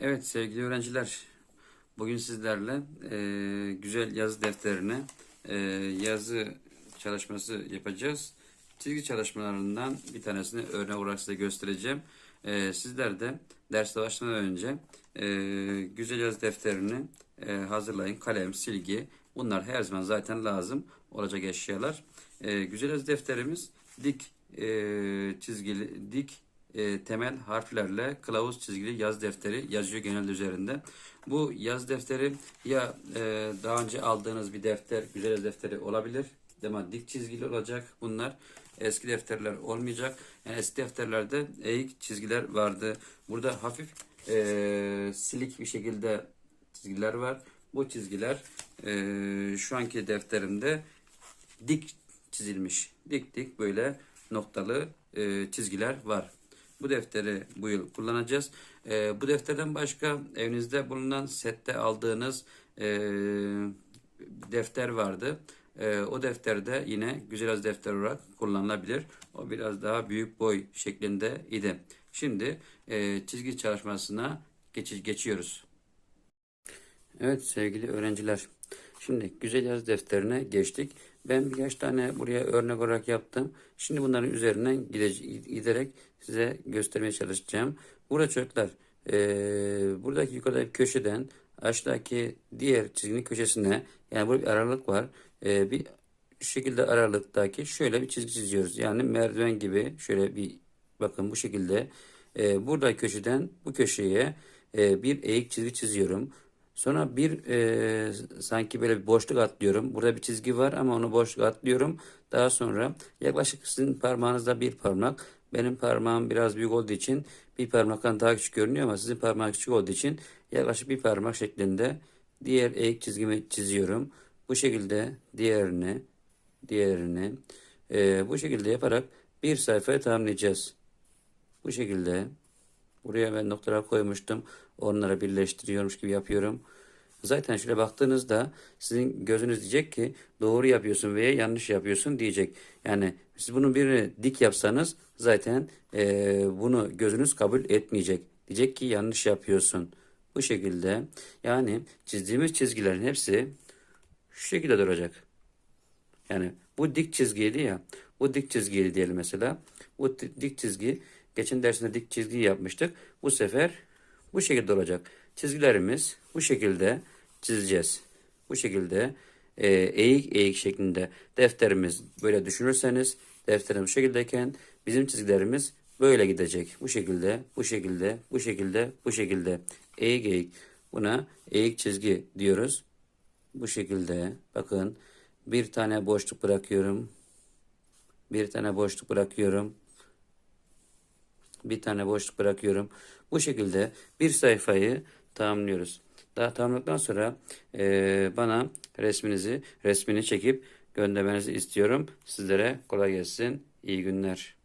Evet sevgili öğrenciler, bugün sizlerle e, güzel yazı defterine e, yazı çalışması yapacağız. Çizgi çalışmalarından bir tanesini örnek olarak size göstereceğim. E, sizler de derste başlamadan önce e, güzel yazı defterini e, hazırlayın. Kalem, silgi bunlar her zaman zaten lazım olacak eşyalar. E, güzel yazı defterimiz dik e, çizgili, dik e, temel harflerle kılavuz çizgili yaz defteri yazıyor genelde üzerinde. Bu yaz defteri ya e, daha önce aldığınız bir defter, güzel yaz defteri olabilir. Ama dik çizgili olacak bunlar. Eski defterler olmayacak. Yani eski defterlerde eğik çizgiler vardı. Burada hafif e, silik bir şekilde çizgiler var. Bu çizgiler e, şu anki defterimde dik çizilmiş. Dik dik böyle noktalı e, çizgiler var. Bu defteri bu yıl kullanacağız. E, bu defterden başka evinizde bulunan sette aldığınız e, defter vardı. E, o defterde yine güzel az defter olarak kullanılabilir. O biraz daha büyük boy şeklinde idi. Şimdi e, çizgi çalışmasına geçi- geçiyoruz. Evet sevgili öğrenciler. Şimdi güzel yazı defterine geçtik. Ben birkaç tane buraya örnek olarak yaptım. Şimdi bunların üzerinden gide- giderek size göstermeye çalışacağım. Burada çocuklar eee, buradaki yukarıdaki köşeden aşağıdaki diğer çizginin köşesine yani burada bir aralık var. Eee, bir şekilde aralıktaki şöyle bir çizgi çiziyoruz. Yani merdiven gibi şöyle bir bakın bu şekilde eee burada köşeden bu köşeye eee, bir eğik çizgi çiziyorum. Sonra bir e, sanki böyle bir boşluk atlıyorum. Burada bir çizgi var ama onu boşluk atlıyorum. Daha sonra yaklaşık sizin parmağınızda bir parmak. Benim parmağım biraz büyük olduğu için bir parmaktan daha küçük görünüyor ama sizin parmak küçük olduğu için yaklaşık bir parmak şeklinde diğer eğik çizgimi çiziyorum. Bu şekilde diğerini, diğerini e, bu şekilde yaparak bir sayfaya tamamlayacağız. Bu şekilde. Buraya ben noktalar koymuştum. Onları birleştiriyormuş gibi yapıyorum. Zaten şöyle baktığınızda sizin gözünüz diyecek ki doğru yapıyorsun veya yanlış yapıyorsun diyecek. Yani siz bunun birini dik yapsanız zaten eee, bunu gözünüz kabul etmeyecek. Diyecek ki yanlış yapıyorsun. Bu şekilde yani çizdiğimiz çizgilerin hepsi şu şekilde duracak. Yani bu dik çizgiydi ya. Bu dik çizgiydi diyelim mesela. Bu di- dik çizgi geçen dersinde dik çizgi yapmıştık. Bu sefer bu şekilde olacak. Çizgilerimiz bu şekilde çizeceğiz. Bu şekilde e, eğik eğik şeklinde defterimiz böyle düşünürseniz defterimiz bu şekildeyken bizim çizgilerimiz böyle gidecek. Bu şekilde, bu şekilde, bu şekilde, bu şekilde. Eğik eğik. Buna eğik çizgi diyoruz. Bu şekilde bakın bir tane boşluk bırakıyorum. Bir tane boşluk bırakıyorum. Bir tane boşluk bırakıyorum. Bu şekilde bir sayfayı tamamlıyoruz. Daha tamamladıktan sonra eee, bana resminizi resmini çekip göndermenizi istiyorum. Sizlere kolay gelsin. İyi günler.